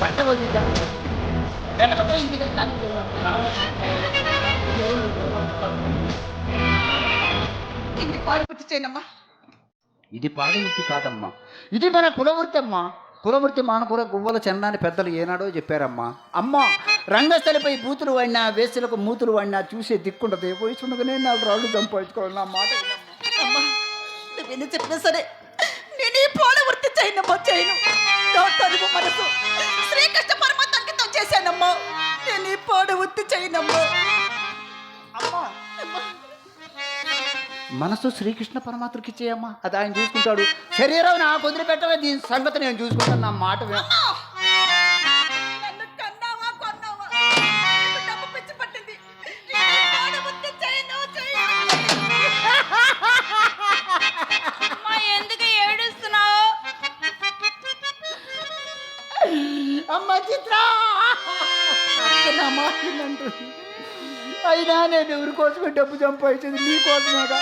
పంట వదిలిద్దాం వెనకపోతే ఇంటికి తనకి ఇంటి పాడు పూర్తి చేయనమ్మా ఇది పాడవృత్తి కాదమ్మా. ఇది మన కులవృత్తి అమ్మా. కులవృత్తి మానకూర గువ్వల చెన్నాని పెద్దలు ఏనాడో చెప్పారమ్మా. అమ్మ రంగస్థలిపై బూతులు వాడినా వేసులకు మూతులు వాడినా చూసే దిక్కుండదు వయసుండగానే నాలుగు రాళ్ళు సంపాదించుకోవాలి. నా మాట. అమ్మా చెప్పినా సరే చేయనమ్మా చేయను. నా మనసు. శ్రీకృష్ణ చేశానమ్మా. నేను ఈ పాడు వృత్తి చేయనమ్మా. అమ్మా మనసు శ్రీకృష్ణ పరమాత్మకి ఇచ్చేయమ్మా. అది ఆయన చూసుకుంటాడు. శరీరం నాకు వదిలిపెట్టవే దీని సంగతి నేను చూసుకుంటాను నా మాట ఎవరి కోసమే డబ్బు సంపాదించింది? నీ కోసమేగా?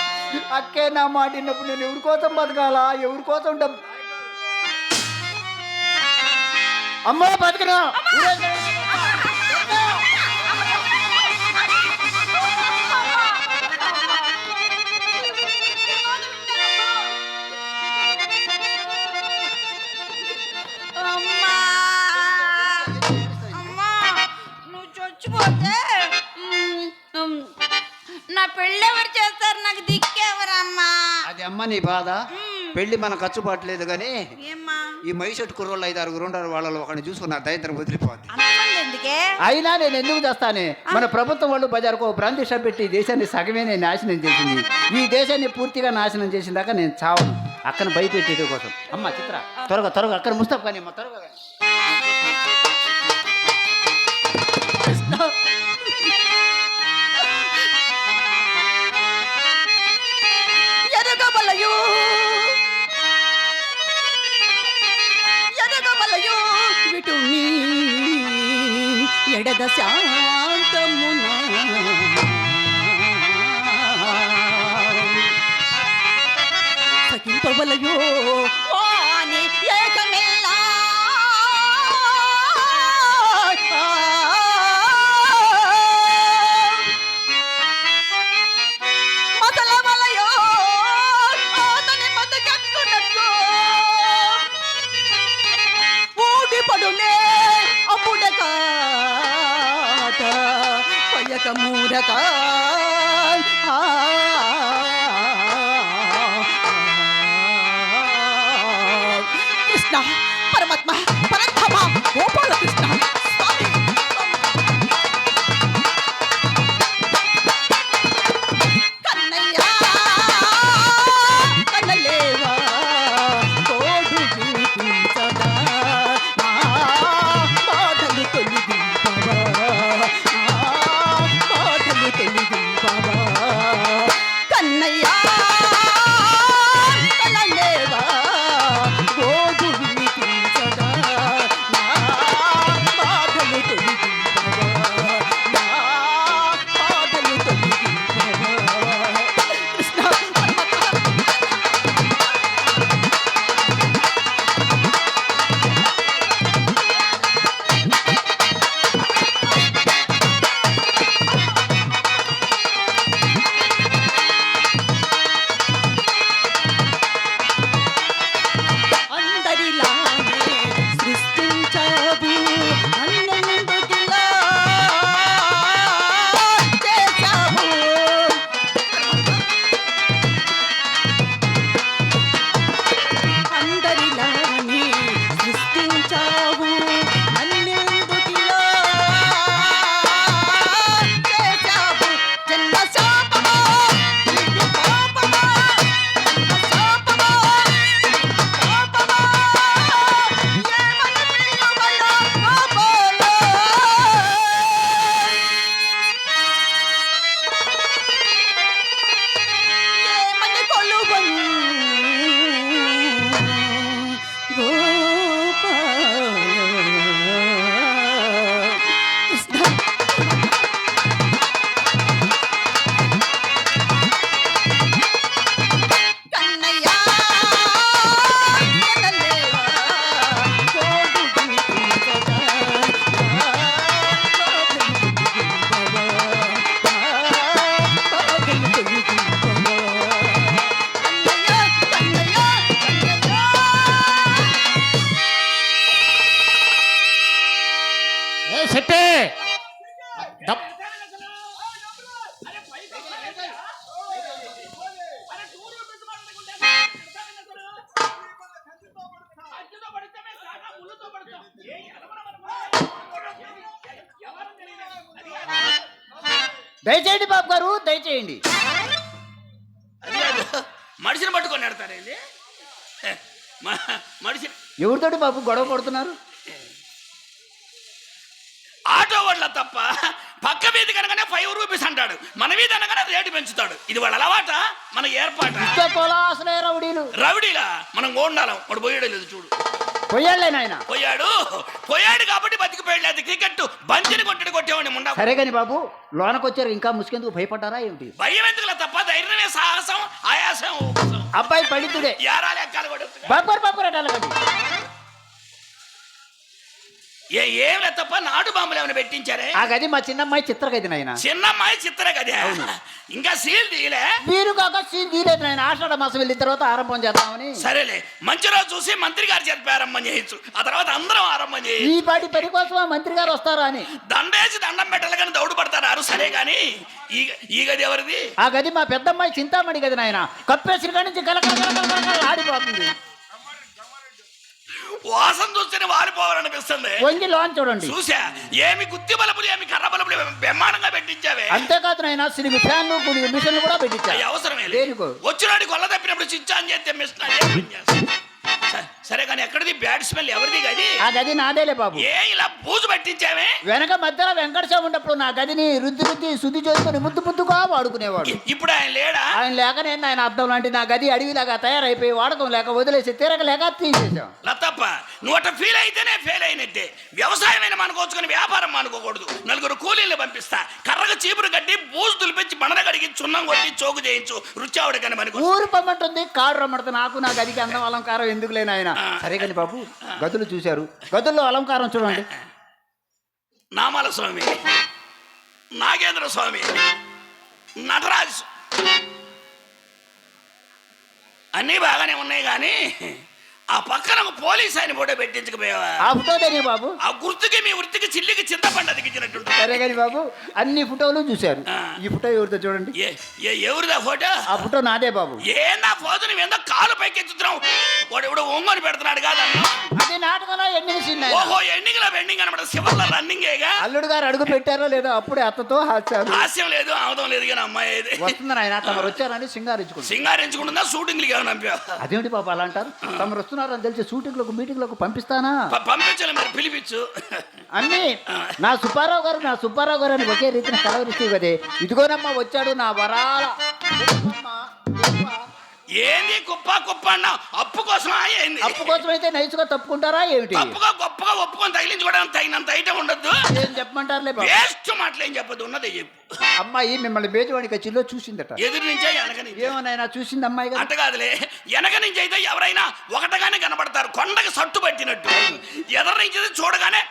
అక్కే నా మాట విన్నప్పుడు నేను ఎవరి కోసం బతకాలా? ఎవరి కోసం డబ్బు? అమ్మా బతకనా! నీ బాధ? పెళ్ళి మన ఖర్చు పట్టలేదు కానీ ఈ మైసెట్ కుర్రోళ్ళు ఐదు ఆరుగురు ఉంటారు వాళ్ళలో ఒకరిని చూసుకున్న దరిద్రం వదిలిపోద్ది. అయినా నేను ఎందుకు చేస్తానే? మన ప్రభుత్వం వాళ్ళు బజార్కు బ్రాంతి షాప్ పెట్టి ఈ దేశాన్ని సగమే నేను నాశనం చేసింది. ఈ దేశాన్ని పూర్తిగా నాశనం చేసిన దాకా నేను చావను. అక్కను భయపెట్టేట కోసం. అమ్మ చిత్ర త్వరగా త్వరగా అక్కడ ముస్తాఫ్ కానీ అమ్మ త్వరగా. ఎడద శాంతమున సఖింపబలయు పయక మూడక కృష్ణ పరమాత్మ పరంధామ గోపాల దయచేయండి బాబు గారు దయచేయండి. మనిషిని పట్టుకొని నెడతారేంది మనిషి ఎవరితోటి బాబు గొడవ పడుతున్నారు? ఆటో వాళ్ళ తప్ప పక్క వీధి కనుకనే ఫైవ్ రూపీస్ అంటాడు. మన వీధి అనగానే రేటు పెంచుతాడు. ఇది వాళ్ళ అలవాట? మన ఏర్పాట? రౌడీలు. రవిడిలా మనం గోండాలం. వాడు పోయాడు లేదు చూడు. పోయాడులే నాయన. పోయాడు. పోయాడు కాబట్టి బతికిపోయాడు. లేదు క్రికెట్ బంతిని కొట్టడు సరే కానీ బాబు లోనకు వచ్చారు ఇంకా ముసుకెందుకు భయపడ్డారా ఏమిటి భయం ఎందుకులా తప్ప ధైర్యమే సాహసం ఆయాసం. అబ్బాయి పండితుడే యారాలు ఎక్కాలి కూడా బాబర్ ఏ ఏం లేదు తప్ప నాటు బాంబులు ఏమైనా పెట్టించారే? ఆ గది మా చిన్నమ్మాయి చిత్రగది నాయన. చిన్నమ్మాయి చిత్ర కదే ఇంకా సీల్ తీయలే? మీరు కాక సీన్ తీయలేదు నాయన. ఆషాఢ మాసం వెళ్ళిన తర్వాత ఆరంభం చేద్దామని. సరేలే. మంచి రోజు చూసి మంత్రి గారి చేత ప్రారంభం చేయొచ్చు. ఆ తర్వాత అందరం ఆరంభం చేయి ఈ పాటి పని కోసం మంత్రి గారు వస్తారా అని. దండేసి దండం పెట్టాలి కానీ దౌడు పడతారు సరే కానీ ఈ ఈ గది ఎవరిది? ఆ గది మా పెద్దమ్మాయి చింతామణి గది నాయన. కప్పేసిన కాడి నుంచి గలకల ఆడిపోతుంది. వాసన చూస్తేనే వారిపోవాలనిపిస్తుంది. వంగి లోన్ చూడండి. చూసా? ఏమి గుత్తి బలపులు ఏమి కర్ర బలపులు బ్రహ్మాండంగా పెట్టించావే. అంతేకాదు నాయన సిలిమి ఫ్యాన్లు కొన్ని మిషన్లు కూడా అవి పెట్టించారు అవసరమే? వచ్చినాడు కొల్ల తప్పినప్పుడు స్విచ్ ఆన్ చేస్తే? మిషన్ సరే కానీ ఎక్కడిది? బ్యాడ్ స్మెల్ ఎవరిది గది? ఆ గది నాదేలే బాబు. ఏ ఇలా బూజు పెట్టించావే? వెనక మధ్యలో వెంకటస్వామి ఉన్నప్పుడు నా గదిని రుద్ది రుద్ది శుద్ధి చేసుకుని ముద్దు ముద్దుగా వాడుకునేవాడు. ఇప్పుడు ఆయన లేడా? ఆయన లేకనే ఆయన అర్థం లాంటి నా గది అడవిలాగా తయారైపోయి వాడకం లేక వదిలేసి తిరగ లేక తీసేసాం లతప్ప నువ్వు అట్లా ఫీల్ అయితేనే ఫెయిల్ అయినట్టే. వ్యవసాయమైన మనకోచుకొని వ్యాపారం అనుకోకూడదు నలుగురు కూలీలు పంపిస్తా. కర్రగా చీపురు కట్టి బూజు తులిపించి బండన కడిగి చున్నం కొట్టి చోకు చేయించు. రుచి ఆవిడకని మనకు. ఊరు పమ్మంటుంది కాడు రమ్మంటుంది నాకు నా గదికి అందం అలంకారం ఎందుకు లేని ఆయన సరే కానీ బాబు గదులు చూశారు. గదుల్లో అలంకారం చూడండి. నామాల స్వామి నాగేంద్ర స్వామి నటరాజు. అన్నీ బాగానే ఉన్నాయి కానీ ఆ పక్కన ఒక పోలీస్ ఆయన ఫోటో పెట్టించకపోయావా? బాబు. ఆ గుర్తుకి మీ వృత్తికి చిల్లికి చింతపండు అతికించినట్టు సరే కానీ బాబు అన్ని ఫోటోలు చూశారు. ఈ ఫోటో ఎవరితో చూడండి. ఏ ఏ ఎవరిదా ఫోటో? ఆ ఫోటో నాదే బాబు. ఏందా ఫోటో నువ్వేందో కాలు పైకెత్తుతున్నావు. వాడు ఎవడో ఒంగోని పెడుతున్నాడు కాదన్ను అది నాటకంలో ఎండింగ్ సీన్. ఓహో ఎండింగ్లో వెండింగ్ అనమాట. శివర్ల రన్నింగేగా అల్లుడు గారు అడుగు పెట్టారో లేదో అప్పుడే అత్తతో హాస్యాలు. హాస్యం లేదు ఆమదం లేదు కానీ అమ్మాయి ఇది వస్తుంది ఆయన తమరు వచ్చారని సింగారించుకుంటారు సింగారించుకుంటుందా షూటింగ్లకి ఏమైనా అదేంటి పాప అలా అంటారు? తమరు వస్తున్నారని తెలిసి షూటింగ్లకు మీటింగ్లకు పంపిస్తానా? పంపించాలి మరి పిలిపించు. అన్ని నా సుబ్బారావు గారు నా సుబ్బారావు గారు అని ఒకే రీతిని కలవరిస్తూ కదే ఇదిగోనమ్మా వచ్చాడు నా వరాల. ఏంది కుప్ప కుప్ప అన్నా? అప్పు కోసం ఏంది? అప్పు కోసం అయితే నైస్గా తప్పుకుంటారా ఏమిటి? తప్పుగా గొప్పగా ఒప్పుకొని తగిలించుకోవడానికి తగినంత ఐటమ్ ఉండద్దు. ఏం చెప్పమంటారులే బాబు? వేస్ట్ మాటలు ఏం చెప్పదు ఉన్నదే చెప్పు. అమ్మాయి మిమ్మల్ని బేజవాడికి కచ్చిలో చూసిందట. ఎదురు నుంచే వెనక నుంచి. ఏమోనైనా చూసింది అమ్మాయి కదా? అంట కాదులే. వెనక నుంచి అయితే ఎవరైనా ఒకటగానే కనబడతారు కొండకి సట్టు పట్టినట్టు. ఎదరు నుంచి అయితే చూడగానే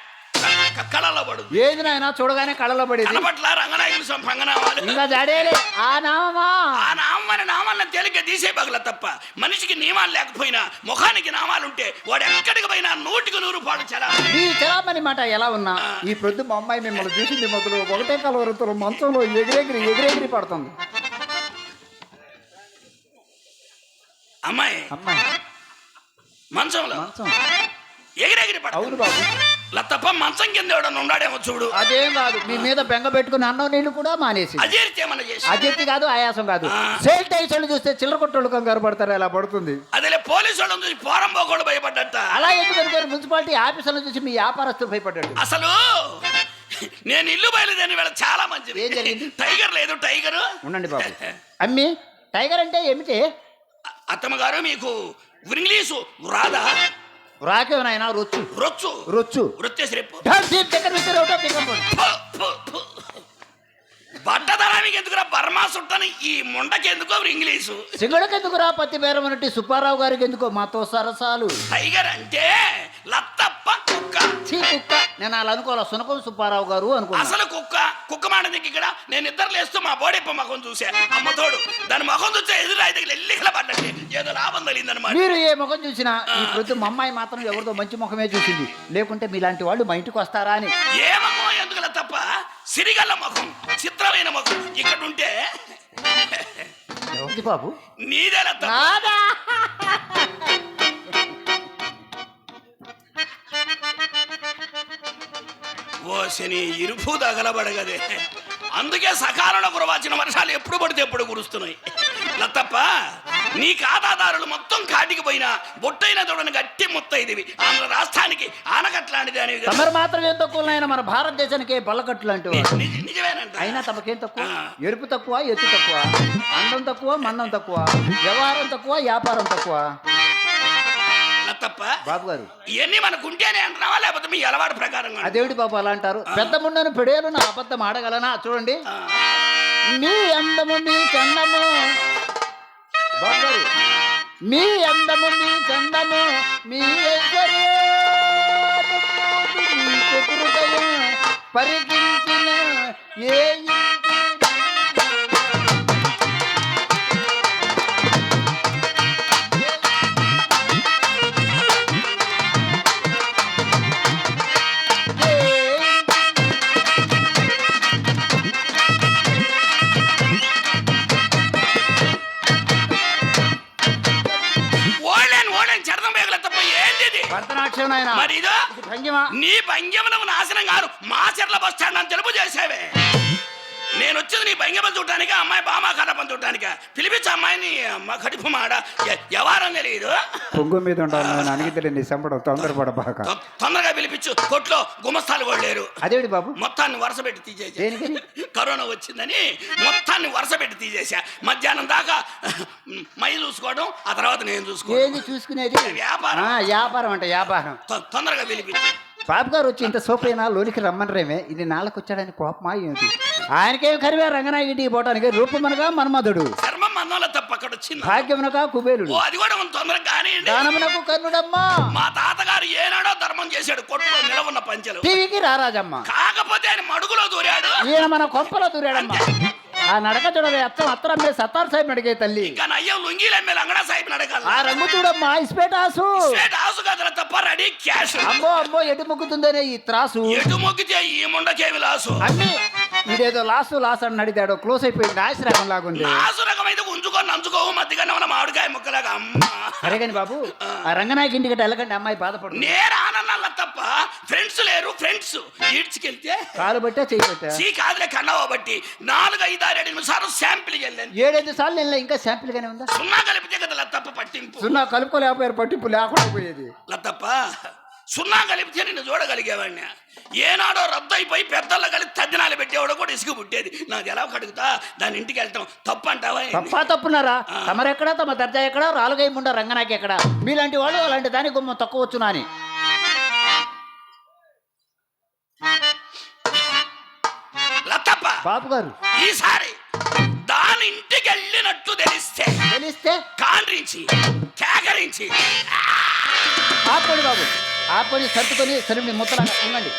కళలో పడు ఏది నాయనా? చూడగానే కళ్ళలో పడేది. కనపట్ల రంగనాయకులు స్వామి పంగనామాలు ఇంకా జాడేలే. ఆ నామా ఆ నామని నామాలను తేలిక తీసే పగల తప్ప మనిషికి నియమాలు లేకపోయినా ముఖానికి నామాలుంటే వాడు ఎక్కడికి పోయినా నూటికి నూరు పాడు చలా ఈ చలామణి మాట ఎలా ఉన్నా ఈ ప్రొద్దు మా అమ్మాయి మిమ్మల్ని చూసింది మొదలు ఒకటే కలవరతో మంచంలో ఎగిరెగిరి ఎగిరెగిరి పడుతుంది. అమ్మాయి అమ్మాయి. మంచంలో మంచం. ఎగిరెగిరి పడ అవును బాబు. తప్ప మంచం కింద ఎవడన్నా ఉన్నాడేమో చూడు. అదేం కాదు మీ మీద బెంగ పెట్టుకుని అన్నం నీళ్ళు కూడా మానేసి అజీర్తి ఏమన్నా చేసి అజెత్తి కాదు ఆయాసం కాదు. సేల్ టైసోళ్ళు చూస్తే చిల్లర కొట్టోళ్ళు కంగారు పడతారు ఎలా పడుతుంది. అదిలే పోలీసు వాళ్ళని చూసి పోరం పోకోడు భయపడ్డట అలా ఎందుకు అనుకోరు మున్సిపాలిటీ ఆఫీసులను చూసి మీ వ్యాపారస్తులు భయపడ్డాడు అసలు నేను ఇల్లు బయలుదేరిన వేళ చాలా మంచిది. ఏం జరిగింది? టైగర్ లేదు టైగర్. ఉండండి బాబు. అమ్మి టైగర్ అంటే ఏమిటి? అత్తమ్మ గారు మీకు ఇంగ్లీషు రాదా? రాకే నాయన రొచ్చు. రొచ్చు. రొచ్చు. వృత్తేసి రేపు ఢమ్ ఢీమ్ దగ్గర దగ్గర ఒకటో బట్టదరానికి ఎందుకురా బర్మా సుట్టని? ఈ ముండకి ఎందుకో ఇంగ్లీషు? సింగడికి ఎందుకురా పత్తి బేరం అన్నట్టు సుబ్బారావు గారికి ఎందుకో? మాతో సరసాలు. టైగర్ అంటే లత్తప్ప కుక్క. చీ కుక్క. నేను అలా అనుకోవాలా? సునకం సుబ్బారావు గారు అనుకున్నా. అసలు కుక్క కుక్క మాడదికి ఇక్కడ? నేను ఇద్దరు లేస్తూ మా బోడెప్ప ముఖం చూసా. అమ్మతోడు దాని ముఖం చూస్తే ఎదురు అయితే ఎల్లికల పడ్డట్టే. ఏదో లాభం తగిలిందనమాట మీరు ఏ ముఖం చూసినా ఈ ప్రొద్దు మా అమ్మాయి మాత్రం ఎవరితో మంచి ముఖమే చూసింది. లేకుంటే మీలాంటి వాళ్ళు మా ఇంటికి వస్తారా అని. ఏ ముఖం సిరిగల్ల ముఖం చిత్రమైన ముఖం ఇక్కడ ఉంటే బాబు? నీదే? ఓ శని ఇరుపు తగలబడగదే అందుకే సకాలంలో కురవాల్సిన వర్షాలు ఎప్పుడు పడితే ఎప్పుడు కురుస్తున్నాయి లత్తప్ప నీ ఖాతాదారులు మొత్తం కాటికి పోయినా బొట్టైన తోడని గట్టి ముత్తైదివి. ఆంధ్ర రాష్ట్రానికి ఆనకట్లాంటిది అనేవి. తమరు మాత్రం ఏం తక్కువ ఆయన మన భారతదేశానికి బల్లకట్లు. నిజ- నిజమేనంట. అయినా తమకేం తక్కువ. ఎరుపు తక్కువ ఎత్తు తక్కువ? అందం తక్కువ మందం తక్కువ? వ్యవహారం తక్కువ వ్యాపారం తక్కువ? లత్తప్ప బాబు గారు. ఇవన్నీ మనకుంటేనే అంటున్నావా? లేకపోతే మీ అలవాటు ప్రకారంగా అదేవిడి బాబు అలా అంటారు? పెద్ద ముండను పెడేలు నా అబద్ధం ఆడగలనా? చూడండి. మీ అందము మీ చందము మీ అందము మీ చందము మీ మీ పరికించిన ఏ ఏ నీ భంగ్యమునకు నాశనం గారు మా చెర్ల బస్ స్టాండ్ అని తెలుపు చేసావే. నేను వచ్చింది నీ భంగ్యమలు చూడటానికి అమ్మాయి బామా కడపం చూడటానికి. పిలిపించి అమ్మాయిని అమ్మ కడుపు మాడ. ఎ- ఎవరని తెలియదు. పొంగు మీద ఉంటాను నీ సంపడం తొందరగా పిలిపించు. కొట్లో గుమస్తాలు కూడా లేరు. అదేవిడి బాబు? మొత్తాన్ని వరుస పెట్టి తీసేసా? కరోనా వచ్చిందని మొత్తాన్ని వరుస పెట్టి తీసేసా. మధ్యాహ్నం దాకా మై చూసుకోవడం ఆ తర్వాత నేను చూసుకోవడం. చూసుకునేది? వ్యాపారం. వ్యాపారం అంటే వ్యాపారం. తొందరగా పిలిపించు. బాబు గారు వచ్చి ఇంత సోపైనా లోనికి రమ్మనరేమే ఇది నాళ్ళకు వచ్చాడని కోపమా ఏంటి ఆయనకేం కరివే రంగనాయకింటికి పోవటానికి రూపమనగా మన్మధుడు. భాగ్యమునగా కుబేరుడు. అది కూడా తొందరగా కానివ్వండి దానమునకు కర్ణుడమ్మా. మా తాతగారు ఏనాడో ధర్మం చేశాడు కొట్లో నిలవున్న పంచెలు. టీవీకి రారాజమ్మ కాకపోతే ఆయన మడుగులో దూరాడు. ఈయన మన కొంపలో దూరాడమ్మా. ఆ నడక చూడవే అత్తం అత్తరం మీద సత్తార్ సాహిబ్ అడిగే తల్లి. ఇంకా నయ్యం లుంగీలు ఎమ్మెల్యే అంగడా సాహిబ్ నడకాలి ఆ రంగు చూడమ్మా ఇస్పేటాసు స్టేట్ హౌస్ కదల తప్ప రెడీ క్యాష్. అమ్మో అమ్మో ఎటు ముగ్గుతుందనే ఈ త్రాసు. ఎటు మొక్కితే ఈ ముండకేమి లాసు. అన్ని ఇదేదో లాసు లాస్ అని నడిదాడు క్లోజ్ అయిపోయింది ఆశ్రమం లాగుంది. లాసు రకమైతే ఉంచుకొని నంచుకోవు మధ్యగా ఉన్న మామిడికాయ ముక్కలాగా. అమ్మ. సరే కానీ బాబు ఆ రంగనాయకి ఇంటికి వెళ్ళకండి అమ్మాయి బాధపడు నేను ఫ్రెండ్స్ లేరు ఫ్రెండ్స్. ఈడ్చుకెళ్తే? కాలు బట్టా చేయి పెట్టా. సీ కాదులే కన్నవ బట్టి. నాలుగు ఐదు ఆరు ఏడు సార్లు శాంపిల్ వెళ్ళాను ఏడైదు సార్లు వెళ్ళా ఇంకా శాంపిల్ గానే ఉందా? సున్నా కలిపితే కదా లత్తప్ప పట్టింపు. సున్నా కలుపుకోలేకపోయారు పట్టింపు లేకుండా పోయేది. లత్తప్ప సున్నా కలిపితే నిన్ను చూడగలిగేవాడిని. ఏనాడో రద్దు అయిపోయి పెద్దల కలిపి తద్దినాలు పెట్టేవాడు కూడా ఇసుక పుట్టేది. నాకు ఎలా కడుగుతా? దాని ఇంటికి వెళ్తాం. తప్పు అంటావా? తప్పా తప్పున్నారా? తమరెక్కడా? తమ దర్జా ఎక్కడా? రాలుగై ముండ రంగనాకి ఎక్కడా? మీలాంటి వాళ్ళు అలాంటి దాని గుమ్మ తక్కువచ్చునా అని బాబు గారు ఈసారి దాని ఇంటికి వెళ్ళినట్టు తెలిస్తే తెలిస్తే? కాండ్రించి కేకరించి. ఆపండి బాబు. ఆపని సర్దుకొని సరే మీ ముత్తలాగా ఉండండి.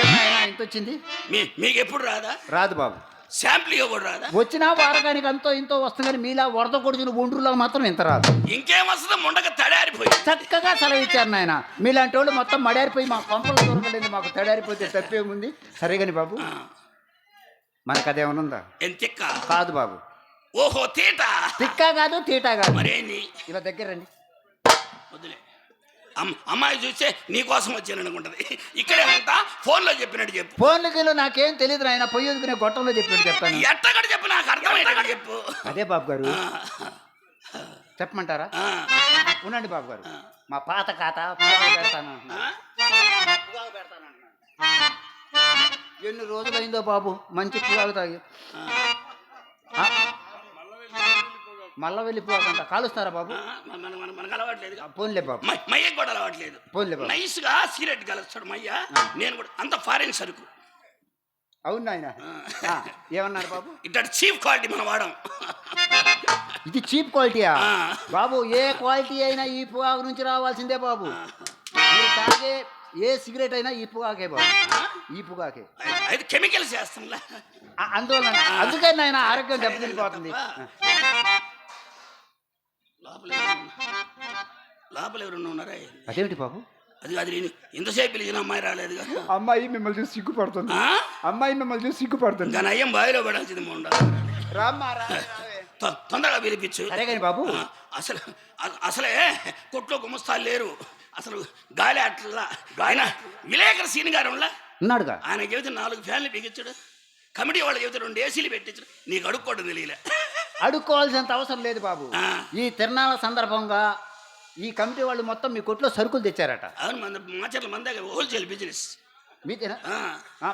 ఏమైనా ఇంత వచ్చింది? మీ మీకు ఎప్పుడు రాదా? రాదు బాబు. శాంపుల్ కూడా రాదా? వచ్చినా వారకానికి అంతో ఇంతో వస్తుంది కానీ మీలా వరద కొడుచుని ఒండ్రులో మాత్రం ఇంత రాదు. ఇంకేం వస్తుందో? ముండక తడారిపోయి. చక్కగా సెలవు ఇచ్చారు నాయన. మీలాంటి వాళ్ళు మొత్తం మడారిపోయి మా కొంపలు దొరకలేదు మాకు తడారిపోతే తప్పేముంది? సరే కానీ బాబు. మనకు అదేమైనా ఉందా? ఎంతిక్క కాదు బాబు. ఓహో తీట? తిక్కా కాదు తీటా కాదు. మరేంది? ఇలా దగ్గర రండి. వదిలే అమ్- అమ్మాయి చూస్తే నీకోసం వచ్చాను అనుకుంటది ఇక్కడే ఉంటా ఫోన్లో చెప్పినట్టు చెప్పు. ఫోన్లకి నాకేం తెలియదు నాయన పొయ్యి వదుకునే గొట్టంలో చెప్పినట్టు చెప్తాను? ఎట్టగడ చెప్పు నాకు అర్థమయ్యేటట్టు చెప్పు. అదే బాబు గారు చెప్పమంటారా? ఉండండి బాబు గారు మా పాత ఖాతా పెడతాను. ఎన్ని రోజులైందో బాబు మంచి పుగాగు తాగి? మళ్ళా వెళ్ళి పుగాగంట కాలుస్తారా బాబు? మనకు అలవాట్లేదు. పోన్లే బాబు. మయ్యకు కూడా అలవాట్లేదు. పోన్లే బాబు. నైస్గా సిగరెట్ కలుస్తాడు మయ్య. నేను కూడా అంత ఫారిన్ సరుకు. అవును నాయన. ఆ, ఏమన్నారు బాబు? ఇట్ట చీప్ క్వాలిటీ మనం వాడం. ఇది చీప్ క్వాలిటీయా. బాబు ఏ క్వాలిటీ అయినా ఈ పొగాకు నుంచి రావాల్సిందే బాబు. మీరు తాగే ఏ సిగరెట్ అయినా ఈ పొగాకే బాబు. ఈ పొగాకే. అయితే కెమికల్స్ చేస్తాంలా. అందువల్ల అందుకే నాయన ఆరోగ్యం దెబ్బతిరిగిపోతుంది లోపల లోపల ఎవరున్నా ఉన్నారా? అదేమిటి బాబు? అది అది నేను ఇంతసేపు పిలిచిన అమ్మాయి రాలేదు కదా. అమ్మాయి మిమ్మల్ని చూసి సిగ్గుపడుతుంది? అమ్మాయి మిమ్మల్ని చూసి సిగ్గుపడుతుంది. ఇంకా నయ్యం బావిలో పడాల్సింది తొ- తొందరగా పిలిపించు. సరే కానీ బాబు. అసలు అసలే కొట్లో గుమస్తాలు లేరు. అసలు గాలి అట్లా ఆయన విలేకరు సీన్ గారు ఉన్నా ఉన్నాడుగా? ఆయన చెబితే నాలుగు ఫ్యాన్లు బిగించాడు. కమిటీ వాళ్ళు చెబితే రెండు ఏసీలు పెట్టించాడు. నీకు అడుక్కోవడం తెలియలే. అడుక్కోవాల్సినంత అవసరం లేదు బాబు. ఈ తిరణాల సందర్భంగా ఈ కమిటీ వాళ్ళు మొత్తం మీ కొట్లో సరుకులు తెచ్చారట. అవును మన మాచర్ల మందే హోల్సేల్ బిజినెస్ మీదేనా.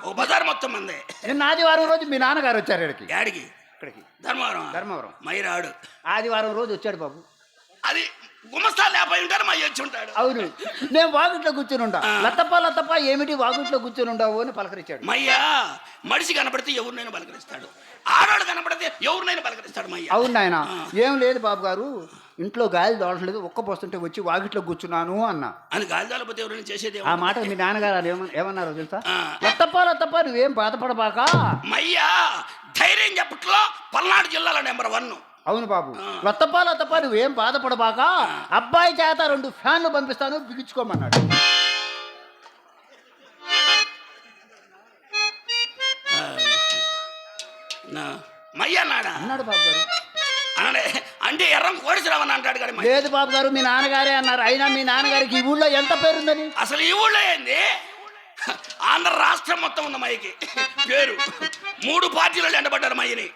ఓ బజార్ మొత్తం మందే. నిన్న ఆదివారం రోజు మీ నాన్నగారు వచ్చారు ఇక్కడికి. యాడికి? ఇక్కడికి. ధర్మవరం. ధర్మవరం. మైరాడు ఆదివారం రోజు వచ్చాడు బాబు. అది గుమస్తా ఉంటారు మయ్య వచ్చి ఉంటాడు. అవును. నేను వాగుట్లో కూర్చుని ఉండా ఆ. లత్తప్ప లత్తప్ప ఏమిటి వాగుట్లో కూర్చుని ఉండవు అని పలకరించాడు. మయ్యా మనిషి కనపడితే ఎవరినైనా పలకరిస్తాడు. ఆడవాడు కనపడితే ఎవరినైనా పలకరిస్తాడు మయ్య. అవును నాయన. ఏం లేదు బాబు గారు. ఇంట్లో గాలి దోడలేదు ఒక్క పోస్తుంటే వచ్చి వాగిట్లో కూర్చున్నాను అన్న. అని గాలి జాలపోతే ఎవరైనా చేసేది ఆ? మాట మీ నాన్నగారు ఏమన్నారో తెలుసా. లత్తప్ప లత్తప్ప నువ్వేం బాధపడబాక? మయ్యా ధైర్యం చెప్పట్లో పల్నాడు జిల్లాలో నెంబర్ వన్. అవును బాబు. లత్తప్ప లత్తప్ప నువ్వేం బాధపడబాక. అబ్బాయి చేత రెండు ఫ్యాన్లు పంపిస్తాను బిగించుకోమన్నాడు. మయ్య అన్నాడా అన్నాడు బాబు గారు. అన్నాడే అంటే ఎర్రం కోడిసిరావని అంటాడు కానీ. లేదు బాబు గారు మీ నాన్నగారే అన్నారు. అయినా మీ నాన్నగారికి ఈ ఊళ్ళో ఎంత పేరుందని? అసలు ఈ ఊళ్ళో ఏంది? ఆంధ్ర రాష్ట్రం మొత్తం ఉంది మయ్యకి. పేరు. మూడు పార్టీలు ఎండబడ్డారు మయ్యని.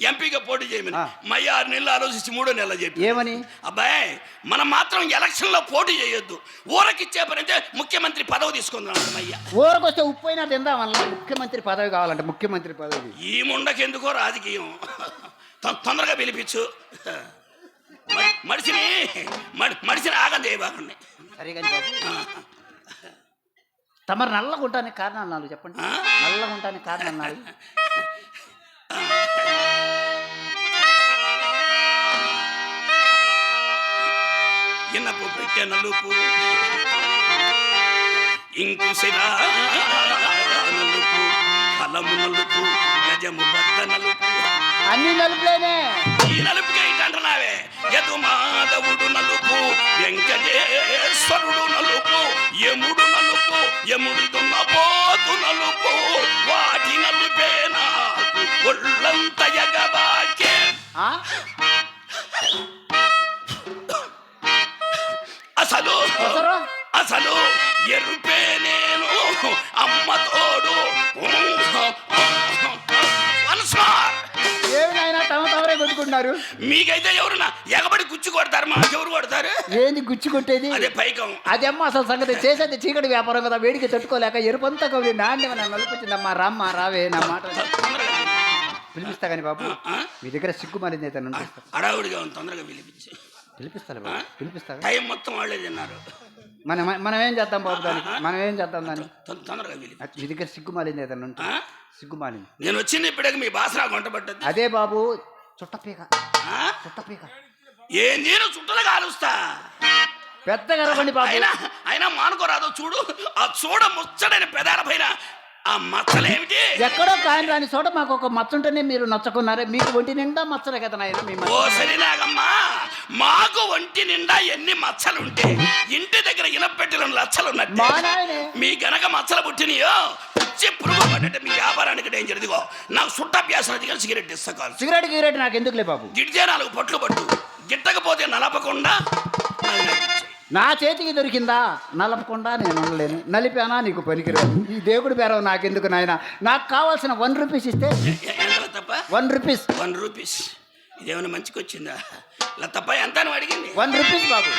ఎంపీగా పోటీ చేయమని. మయ్య ఆరు నెలలు ఆలోచించి మూడో నెలలు చెప్పి ఏమని? అబ్బాయి మనం మాత్రం ఎలక్షన్లో పోటీ చేయొద్దు. ఊరకిచ్చే పని అయితే ముఖ్యమంత్రి పదవి తీసుకుందాం మయ్య. ఊరకొస్తే ఉప్పు అయినా తిందామన్నా ముఖ్యమంత్రి పదవి కావాలంటే ముఖ్యమంత్రి పదవి. ఈ ముండకెందుకో రాజకీయం. తొ- తొందరగా పిలిపించు. మ- మనిషిని మ- మనిషిని ఆగం చేయబాకండి సరే కానీ బాబు. తమరు నల్లగా ఉండడానికి కారణం అన్నారు చెప్పండి? నల్లగా ఉండడానికి కారణం అన్నారు. ఇన్నపు పెట్టె నలుపు? ఇంకు నలుపు కలము నలుపు గజము బద్ద నలుపు. అన్ని నలుపులేనే. ఈ నలుపుగా ఇటంటున్నావే యదు మాధవుడు నలుపు వెంకటేశ్వరుడు నలుపు యముడు నలుపు యముడిదు నపోతు నలుపు. వాటి నలుపే నాకు ఒళ్ళంత ఎగబాకే? అసలు? అసలు ఎరుపే నేను అమ్మ తోడు కొట్టుకుంటున్నారు మీకైతే ఎవరున్నా ఎగబడి గుచ్చి కొడతారు మా ఎవరు కొడతారు? ఏంది గుచ్చి కొట్టేది? అదే పైకం. అది అమ్మ అసలు సంగతి చేసేది చీకటి వ్యాపారం కదా వేడికి తట్టుకోలేక ఎరుపంతా కవి నాణ్యం నన్ను నలిపించిందమ్మా రామ్మ రావే నా మాట. పిలిపిస్తా కానీ బాబు? మీ దగ్గర సిగ్గు మారింది అయితే అడావుడిగా ఉంది తొందరగా పిలిపించి. పిలిపిస్తాను బాబు? పిలిపిస్తా టైం మొత్తం వాళ్ళే తిన్నారు. మనం మనం ఏం చేద్దాం బాబు దానికి? మనం ఏం చేద్దాం దాన్ని తొందరగా పిలిపి మీ దగ్గర సిగ్గు మాలింది ఏదన్నా ఉంటే ఆ? సిగ్గు మాలింది. నేను వచ్చింది ఇప్పటికి మీ బాసరా కొంటపడ్డది అదే బాబు చుట్టపీక? చుట్టపీక. ఏం నేను చుట్టలు కాలుస్తా. పెద్దగా రవ్వండి బాబు. అయినా అయినా మానుకోరాదు చూడు. ఆ చూడ ముచ్చడైన పెదాల పైన ఆ మచ్చలేమిటి? ఎక్కడో కాయని రాని చోట మాకు ఒక మచ్చ ఉంటేనే మీరు నచ్చకున్నారే. మీకు ఒంటి నిండా మచ్చలే కదా నాయన మీ ఓ మచ్చ. సరినాగమ్మా మాకు ఒంటి నిండా ఎన్ని మచ్చలుంటే ఇంటి దగ్గర ఇనపెట్టిన లచ్చలు మా ఉన్నట్టే నాయనే. మీ గనక మచ్చలు పుట్టినయో పిచ్చి పురుగు పడ్డట్టు మీ వ్యాపారానికి డేంజర్ ఇదిగో. నాకు సుట్టాభ్యాసం అది కలిసి సిగరెట్ ఇస్తా కాదు. సిగరెట్ గిగరెట్ నాకు ఎందుకులే బాబు? గిడితే నాలుగు పట్లు పట్టు. గిట్టకపోతే నలపకుండా. నా చేతికి దొరికిందా? నలపకుండా నేను ఉండలేను. నలిపానా నీకు పనికిరాదు. ఈ దేవుడి బేరం నాకెందుకు నాయన? నాకు కావాల్సిన వన్ రూపీస్ ఇస్తే తప్ప వన్ రూపీస్ వన్ రూపీస్ ఇదేమైనా మంచికి వచ్చిందా ఇలా తప్ప ఎంత అడిగింది? వన్ రూపీస్ బాబు.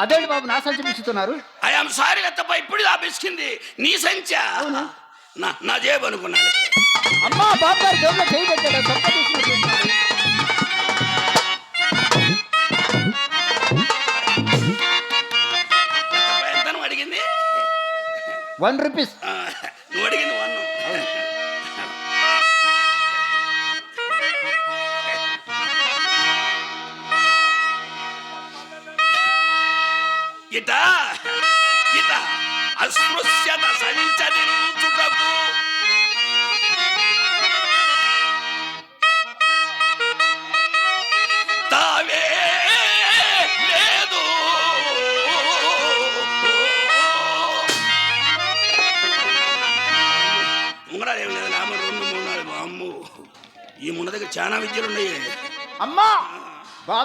అదేంటి బాబు నా సంచి పిచ్చుతున్నారు ఐఎమ్ సారీ లత్తప్ప ఇప్పుడు ఆ నీ సంచా? నా నా జేబు అనుకున్నాను అమ్మా బాబు గారు జోబులో చేయి పెట్టాడు అడిగింది? One rupees. as frustradas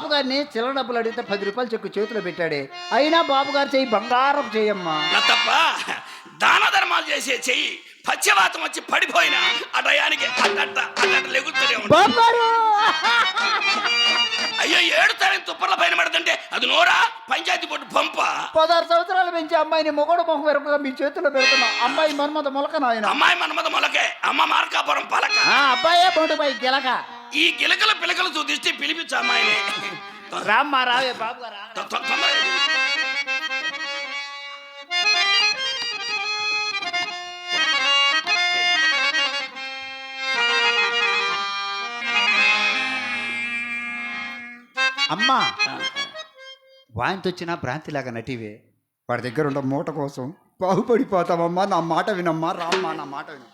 బాబు గారిని చిల్లర డబ్బులు అడిగితే పది రూపాయలు చెక్కు చేతిలో పెట్టాడే. అయినా బాబు గారు చెయ్యి బంగారం చెయ్యమ్మా. తప్ప దాన ధర్మాలు చేసే చెయ్యి పశ్చవాతం వచ్చి పడిపోయినా ఆ టయానికి అట్టట్ట అట్టట్ట లెగుతూనే ఉంటా. బాబు గారు అయ్యో ఏడు తరగతి తుప్పర్ల పైన పడుతుంటే అది నోరా? పంచాయతీ బొట్టు పంప. పదహారు సంవత్సరాలు పెంచి అమ్మాయిని మొగడు మొహం వెరకుగా మీ చేతిలో పెడుతున్నా. అమ్మాయి మన్మత మొలక నాయన. అమ్మాయి మన్మద మొలకే అమ్మ మార్కాపురం పలక. ఆ అబ్బాయే బొండుపై గిలక. ఈ గిలకల పిలకలు చూదిస్తే పిలిపించు అమ్మాయిని రామ్మా రావే బాబు. అమ్మా ఆ. వాంతి వచ్చిన భ్రాంతిలాగా నటివే వాడి దగ్గర ఉన్న మూట కోసం బాగుపడిపోతావమ్మా నా మాట వినమ్మా రామ్మా నా మాట విను